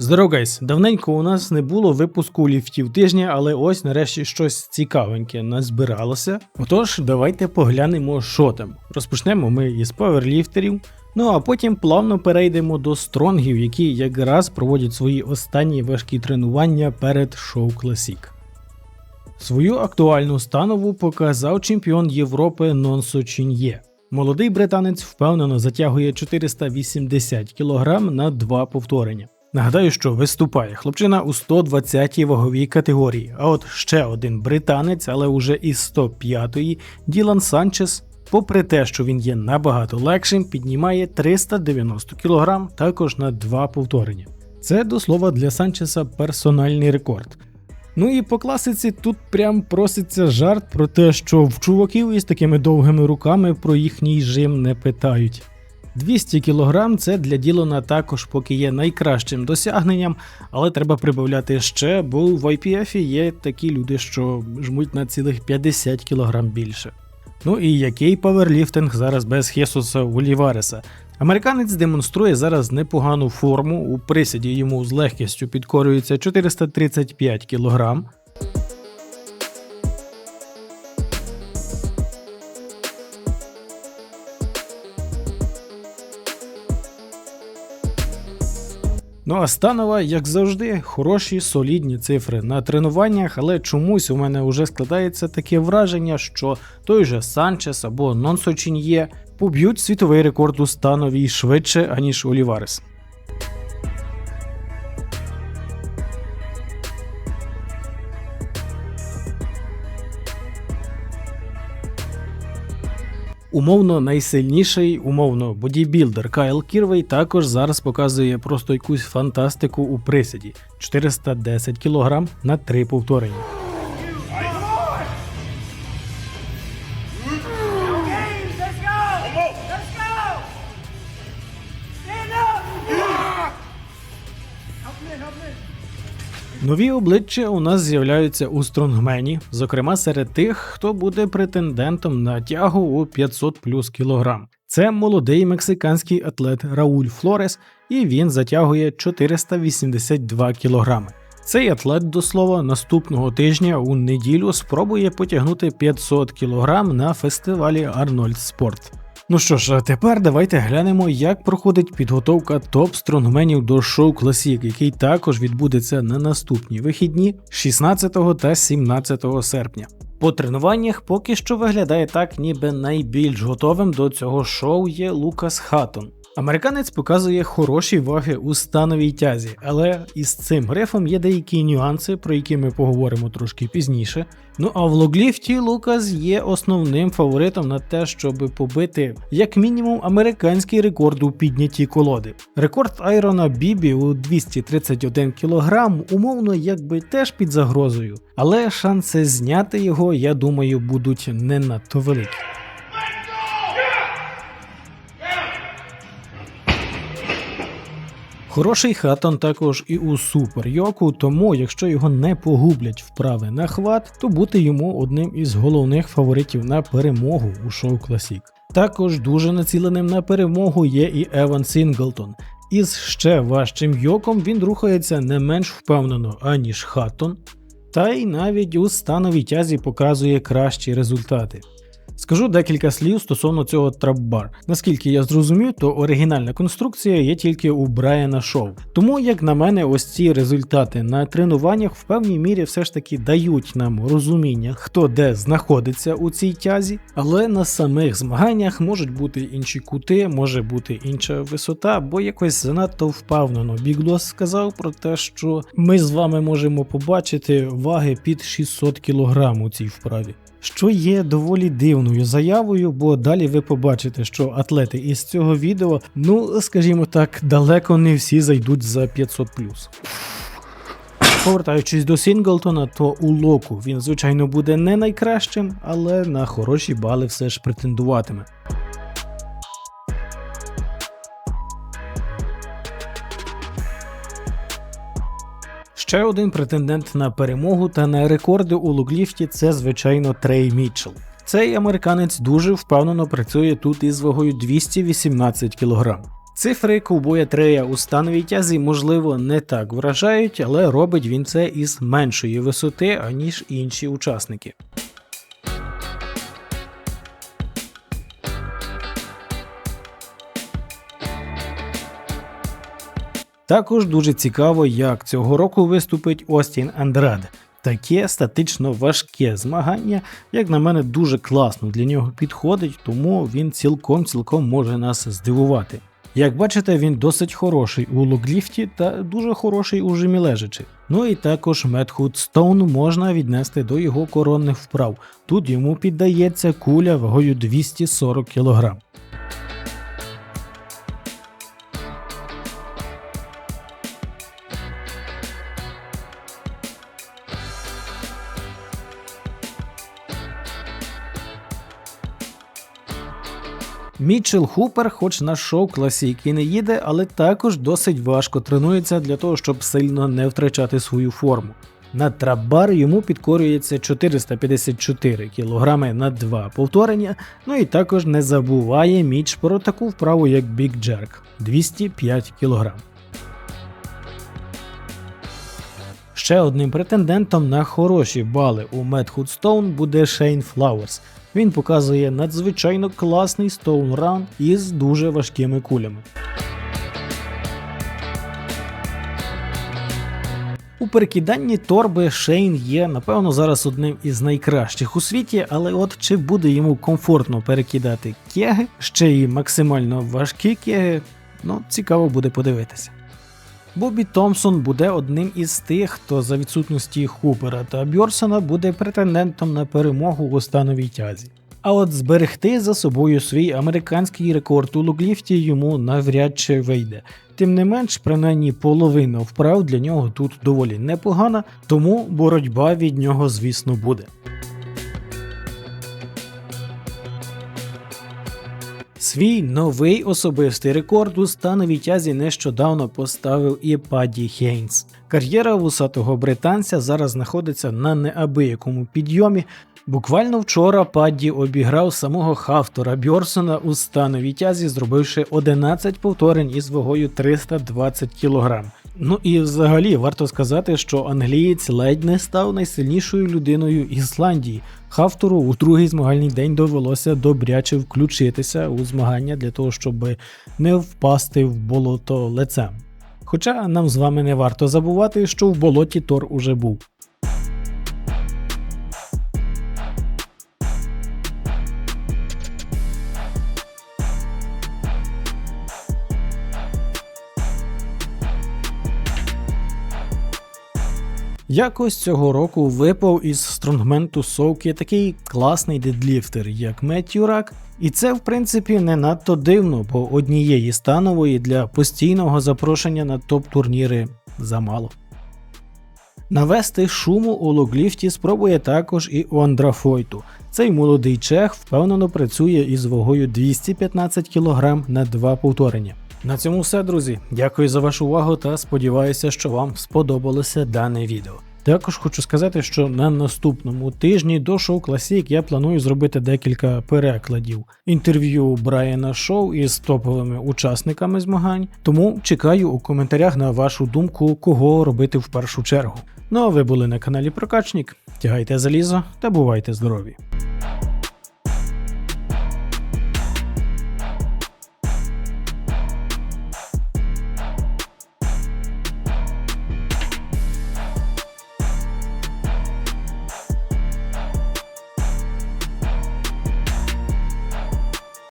Здорово! Давненько у нас не було випуску ліфтів тижня, але ось нарешті щось цікавеньке назбиралося. Отож, давайте поглянемо, що там. Розпочнемо ми із паверліфтерів, ну а потім плавно перейдемо до стронгів, які якраз проводять свої останні важкі тренування перед шоу Класік. Свою актуальну станову показав чемпіон Європи Нонсо Чін'є. Молодий британець впевнено затягує 480 кг на два повторення. Нагадаю, що виступає хлопчина у 120-й ваговій категорії. А от ще один британець, але уже із 105-ї, Ділан Санчес, попри те, що він є набагато легшим, піднімає 390 кг також на два повторення. Це до слова для Санчеса персональний рекорд. Ну і по класиці тут прям проситься жарт про те, що в чуваків із такими довгими руками про їхній жим не питають. 200 кг це для Ділона також поки є найкращим досягненням, але треба прибавляти ще, бо в IPF є такі люди, що жмуть на цілих 50 кг більше. Ну і який паверліфтинг зараз без Хесуса Олівареса? Американець демонструє зараз непогану форму. У присіді йому з легкістю підкорюється 435 кг. Ну а станова, як завжди, хороші солідні цифри на тренуваннях, але чомусь у мене вже складається таке враження, що той же Санчес або Нонсочін'є поб'ють світовий рекорд у станові швидше, аніж Оліварес. Умовно найсильніший, умовно бодібілдер Кайл Кірвей також зараз показує просто якусь фантастику у присіді 410 кг на три повторення. Нові обличчя у нас з'являються у стронгмені, зокрема серед тих, хто буде претендентом на тягу у 500 плюс кілограм. Це молодий мексиканський атлет Рауль Флорес, і він затягує 482 кілограми. Цей атлет, до слова, наступного тижня у неділю спробує потягнути 500 кілограм на фестивалі Арнольд Спорт. Ну що ж, а тепер давайте глянемо, як проходить підготовка топ стронгменів до шоу Класік, який також відбудеться на наступні вихідні 16 та 17 серпня. По тренуваннях поки що виглядає так, ніби найбільш готовим до цього шоу є Лукас Хаттон. Американець показує хороші ваги у становій тязі, але із цим грифом є деякі нюанси, про які ми поговоримо трошки пізніше. Ну а в логліфті Лукас є основним фаворитом на те, щоб побити як мінімум американський рекорд у піднятті колоди. Рекорд Айрона Бібі у 231 кг умовно якби теж під загрозою, але шанси зняти його, я думаю, будуть не надто великі. Хороший хатон також і у супер йоку, тому якщо його не погублять вправи на хват, то бути йому одним із головних фаворитів на перемогу у шоу Класік. Також дуже націленим на перемогу є і Еван Сінглтон. Із ще важчим йоком він рухається не менш впевнено, аніж Хаттон, та й навіть у становій тязі показує кращі результати. Скажу декілька слів стосовно цього трапбар. Наскільки я зрозумів, то оригінальна конструкція є тільки у Брайана Шоу. Тому, як на мене, ось ці результати на тренуваннях в певній мірі все ж таки дають нам розуміння, хто де знаходиться у цій тязі, але на самих змаганнях можуть бути інші кути, може бути інша висота, бо якось занадто впевнено Біглос сказав про те, що ми з вами можемо побачити ваги під 600 кг у цій вправі. Що є доволі дивною заявою, бо далі ви побачите, що атлети із цього відео, ну скажімо так, далеко не всі зайдуть за 500 Повертаючись до Сінглтона, то у локу він, звичайно, буде не найкращим, але на хороші бали все ж претендуватиме. Ще один претендент на перемогу та на рекорди у лукліфті це, звичайно, Трей Мітчелл. Цей американець дуже впевнено працює тут із вагою 218 кг. Цифри ковбоя Трея у становій тязі, можливо, не так вражають, але робить він це із меншої висоти, аніж інші учасники. Також дуже цікаво, як цього року виступить Остін Андрад. Таке статично важке змагання, як на мене, дуже класно для нього підходить, тому він цілком цілком може нас здивувати. Як бачите, він досить хороший у логліфті та дуже хороший у жимі лежачи. Ну і також Медхуд Стоун можна віднести до його коронних вправ. Тут йому піддається куля вагою 240 кг. Мітчел Хупер, хоч на шоу класійки не їде, але також досить важко тренується для того, щоб сильно не втрачати свою форму. На трабар йому підкорюється 454 кг на два повторення. Ну і також не забуває міч про таку вправу, як Big Jerk 205 кг. Ще одним претендентом на хороші бали у Медхуд Stone буде Шейн Флауерс. Він показує надзвичайно класний стоун-ран із дуже важкими кулями. У перекиданні торби Шейн є, напевно, зараз одним із найкращих у світі, але от чи буде йому комфортно перекидати кеги, ще й максимально важкі кеги, ну цікаво буде подивитися. Бобі Томпсон буде одним із тих, хто за відсутності Хупера та Бьорсона буде претендентом на перемогу у становій тязі. А от зберегти за собою свій американський рекорд у логліфті йому навряд чи вийде. Тим не менш, принаймні половина вправ для нього тут доволі непогана, тому боротьба від нього, звісно, буде. Свій новий особистий рекорд у становій тязі нещодавно поставив і Падді Хейнс. Кар'єра вусатого британця зараз знаходиться на неабиякому підйомі. Буквально вчора Падді обіграв самого Хафтора Бьорсона у становій тязі, зробивши 11 повторень із вагою 320 кг. Ну і взагалі варто сказати, що англієць ледь не став найсильнішою людиною Ісландії. Хавтору у другий змагальний день довелося добряче включитися у змагання для того, щоб не впасти в болото лицем. Хоча нам з вами не варто забувати, що в болоті Тор уже був. Якось цього року випав із стронгмен тусовки такий класний дедліфтер, як Меттюрак. І це в принципі не надто дивно, бо однієї станової для постійного запрошення на топ-турніри замало. Навести шуму у логліфті спробує також і Ондра Фойту. Цей молодий чех впевнено працює із вагою 215 кг на два повторення. На цьому все, друзі. Дякую за вашу увагу та сподіваюся, що вам сподобалося дане відео. Також хочу сказати, що на наступному тижні до шоу Класік я планую зробити декілька перекладів інтерв'ю Брайана Шоу із топовими учасниками змагань. Тому чекаю у коментарях на вашу думку, кого робити в першу чергу. Ну а ви були на каналі Прокачник. Тягайте залізо та бувайте здорові!